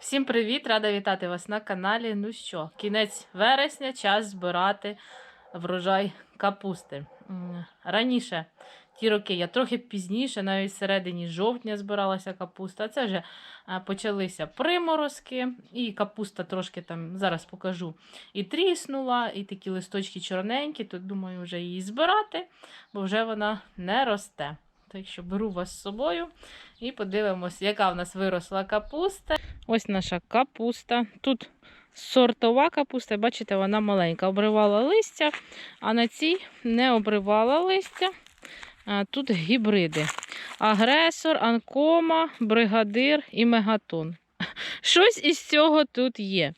Всім привіт! Рада вітати вас на каналі. Ну що, кінець вересня, час збирати врожай капусти. Раніше, ті роки, я трохи пізніше, навіть в середині жовтня збиралася капуста. Це вже е, почалися приморозки, і капуста трошки там, зараз покажу, і тріснула, і такі листочки чорненькі. Тут думаю, вже її збирати, бо вже вона не росте. Так що беру вас з собою і подивимось, яка в нас виросла капуста. Ось наша капуста. Тут сортова капуста, бачите, вона маленька. Обривала листя, а на цій не обривала листя. Тут гібриди. Агресор, анкома, бригадир і мегатон. Щось із цього тут є.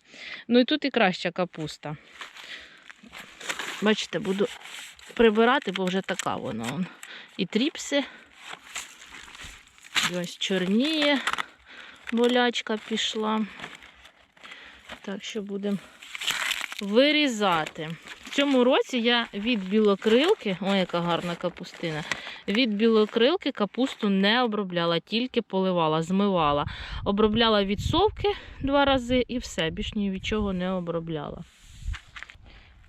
Ну і тут і краща капуста. Бачите, буду прибирати, бо вже така вона. І тріпси. І ось чорніє болячка пішла. Так що будемо вирізати. В цьому році я від білокрилки, ой, яка гарна капустина, від білокрилки капусту не обробляла, тільки поливала, змивала. Обробляла від совки два рази і все, більш ні від чого не обробляла.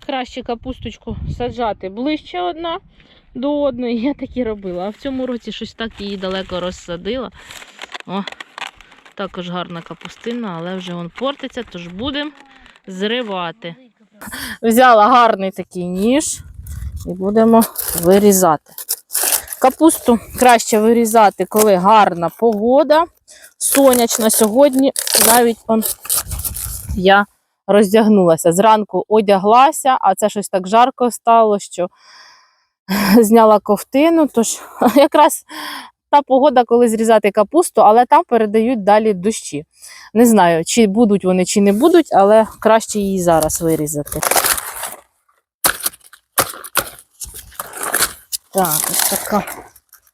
Краще капусточку саджати ближче одна до одної. Я так і робила. А в цьому році щось так її далеко розсадила. О, також гарна капустина, але вже вон портиться, тож будемо зривати. Взяла гарний такий ніж і будемо вирізати. Капусту краще вирізати, коли гарна погода, сонячна. Сьогодні навіть он, я роздягнулася. Зранку одяглася, а це щось так жарко стало, що зняла ковтину. Тож якраз та погода, коли зрізати капусту, але там передають далі дощі. Не знаю, чи будуть вони, чи не будуть, але краще її зараз вирізати. Так, ось така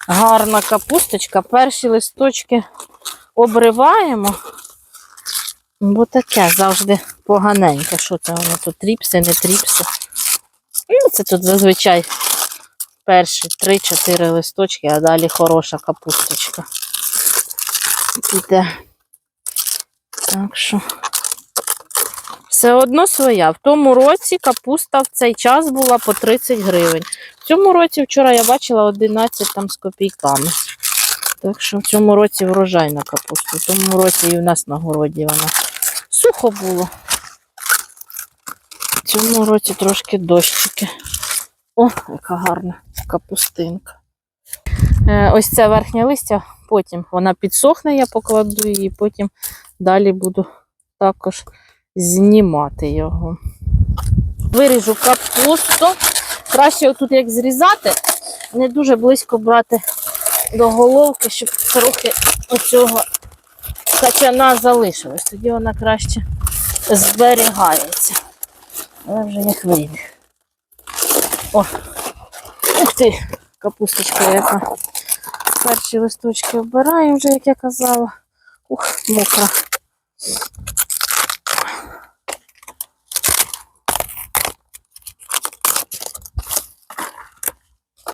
гарна капусточка. Перші листочки обриваємо, бо таке завжди поганеньке. Що це воно тут? Тріпси, не тріпси. Ну, це тут зазвичай перші 3-4 листочки, а далі хороша капусточка. Іде. Так що все одно своя. В тому році капуста в цей час була по 30 гривень. В цьому році вчора я бачила 11 там з копійками. Так що в цьому році врожайна капуста. В тому році і в нас на городі вона сухо було. Цьому році трошки дощики. О, яка гарна капустинка. Е, ось це верхнє листя, потім вона підсохне, я покладу її, потім далі буду також знімати його. Виріжу капусту. Краще тут як зрізати, не дуже близько брати до головки, щоб трохи оцього качана залишилось. Тоді вона краще зберігається. Але вже як вийде. О, ух ти, капусточка яка. Перші листочки обираємо вже, як я казала. Ух, мокра.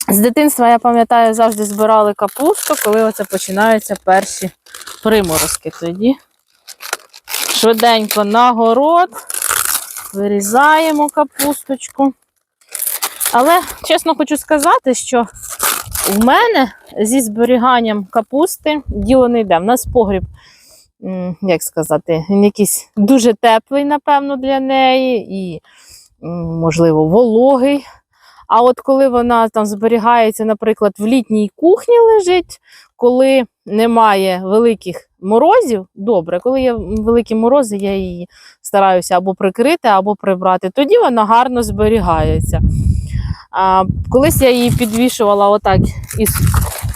З дитинства, я пам'ятаю, завжди збирали капусту, коли оце починаються перші приморозки. Тоді швиденько на город, вирізаємо капусточку. Але чесно хочу сказати, що в мене зі зберіганням капусти діло не йде. У нас погріб, як сказати, якийсь дуже теплий, напевно, для неї, і, можливо, вологий. А от коли вона там зберігається, наприклад, в літній кухні лежить, коли немає великих морозів, добре, коли є великі морози, я її стараюся або прикрити, або прибрати, тоді вона гарно зберігається. А, колись я її підвішувала отак із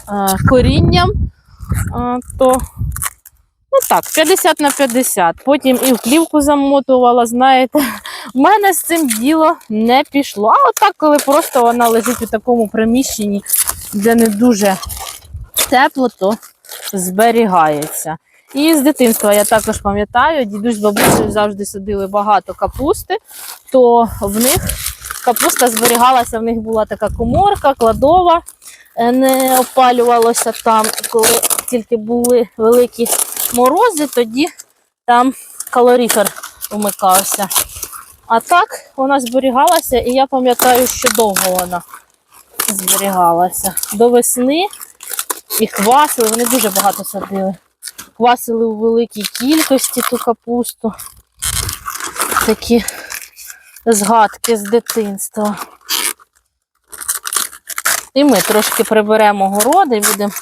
а, корінням, а, то ну так, 50 на 50. Потім і в плівку замотувала, знаєте. В мене з цим діло не пішло. А отак, коли просто вона лежить у такому приміщенні, де не дуже тепло, то зберігається. І з дитинства я також пам'ятаю, дідусь з бабусею завжди садили багато капусти, то в них капуста зберігалася, в них була така коморка, кладова, е, не опалювалося там. Коли тільки були великі морози, тоді там калоріфер вмикався. А так вона зберігалася, і я пам'ятаю, що довго вона зберігалася. До весни і квасили, вони дуже багато садили. Квасили у великій кількості ту капусту. Такі згадки з дитинства. І ми трошки приберемо городи будемо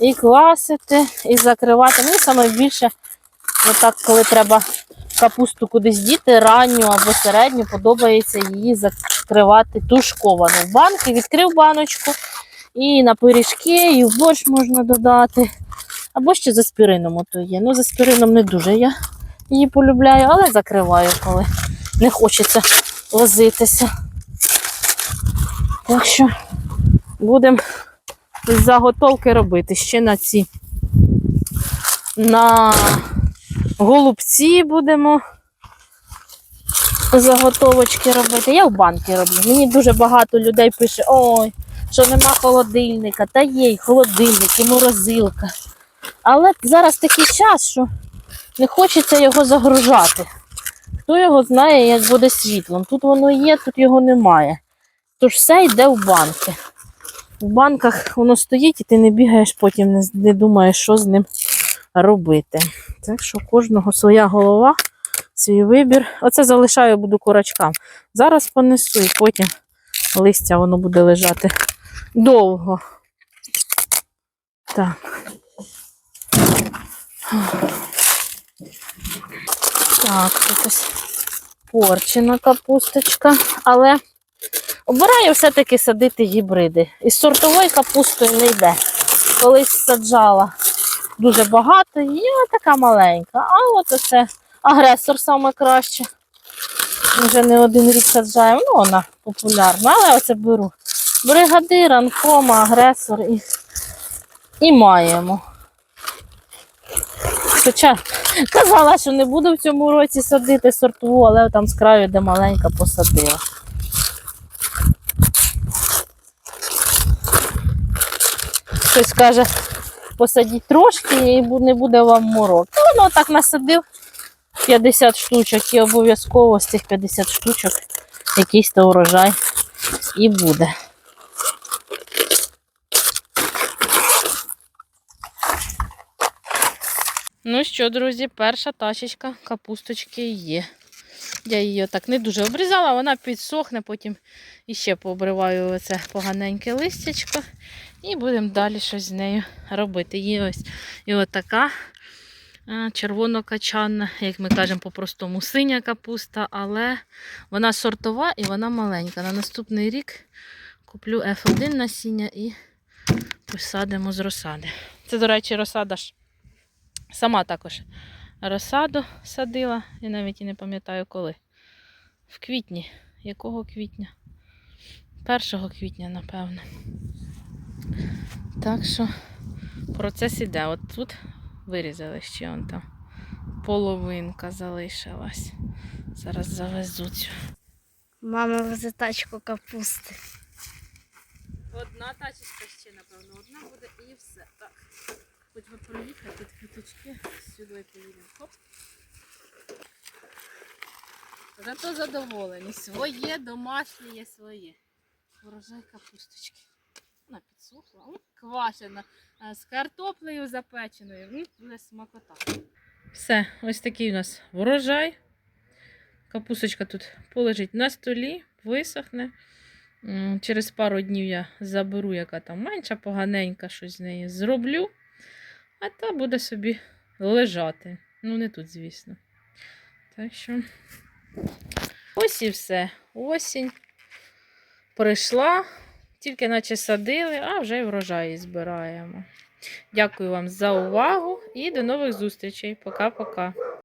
і квасити, і закривати. Мені саме більше, отак, коли треба капусту кудись діти, ранню або середню, подобається її закривати тушковану. В банки відкрив баночку, і на пиріжки, і в борщ можна додати. Або ще з аспірином ото є. Ну, з аспірином не дуже я її полюбляю, але закриваю, коли не хочеться возитися. Так що будемо заготовки робити ще на ці. На голубці будемо заготовочки робити. Я в банки роблю. Мені дуже багато людей пише: ой, що нема холодильника, та є й холодильник, і морозилка. Але зараз такий час, що не хочеться його загружати. Хто його знає, як буде світлом. Тут воно є, тут його немає. Тож все йде в банки. В банках воно стоїть і ти не бігаєш, потім не, не думаєш, що з ним робити. Так що у кожного своя голова, свій вибір. Оце залишаю буду курачкам. Зараз понесу і потім листя воно буде лежати довго. Так. Так, ось порчена капусточка, але обираю все-таки садити гібриди. Із сортовою капустою не йде. Колись саджала дуже багато, і така маленька. А от оце агресор саме краще. Вже не один рік саджаємо, ну вона популярна, але оце беру. Бригадир, анкома, агресор і, і маємо. Хоча казала, що не буду в цьому році садити сортову, але там з краю, де маленька, посадила. Хтось каже, посадіть трошки і не буде вам морок. Та воно так насадив 50 штучок і обов'язково з цих 50 штучок якийсь то урожай і буде. Ну що, друзі, перша тачечка капусточки є. Я її так не дуже обрізала, вона підсохне, потім іще пообриваю оце поганеньке листячко і будемо далі щось з нею робити. Є ось і отака червонокачанна, як ми кажемо по-простому, синя капуста, але вона сортова і вона маленька. На наступний рік куплю F1 насіння і посадимо з розсади. Це, до речі, розсада ж Сама також розсаду садила, я навіть і не пам'ятаю коли. В квітні. Якого квітня? 1 квітня, напевно. Так що процес іде. От тут вирізали ще он там. Половинка залишилась. Зараз завезу цю. Мама везе тачку капусти. Одна тачечка ще, напевно, одна буде і все. Так. Хоч би проїхати, тут квіточки, сюди поїдемо. Хоп. Зато задоволені. Своє, домашнє своє. Урожай капусточки. Вона підсохла. М, Квашена. З картоплею запеченою. Буде смакота. Все, ось такий у нас врожай. Капусточка тут полежить на столі, висохне. Через пару днів я заберу, яка там менша, поганенька, щось з неї зроблю. А та буде собі лежати. Ну, не тут, звісно. Так що ось і все. Осінь прийшла, тільки наче садили, а вже й врожаї збираємо. Дякую вам за увагу і до нових зустрічей. Пока-пока.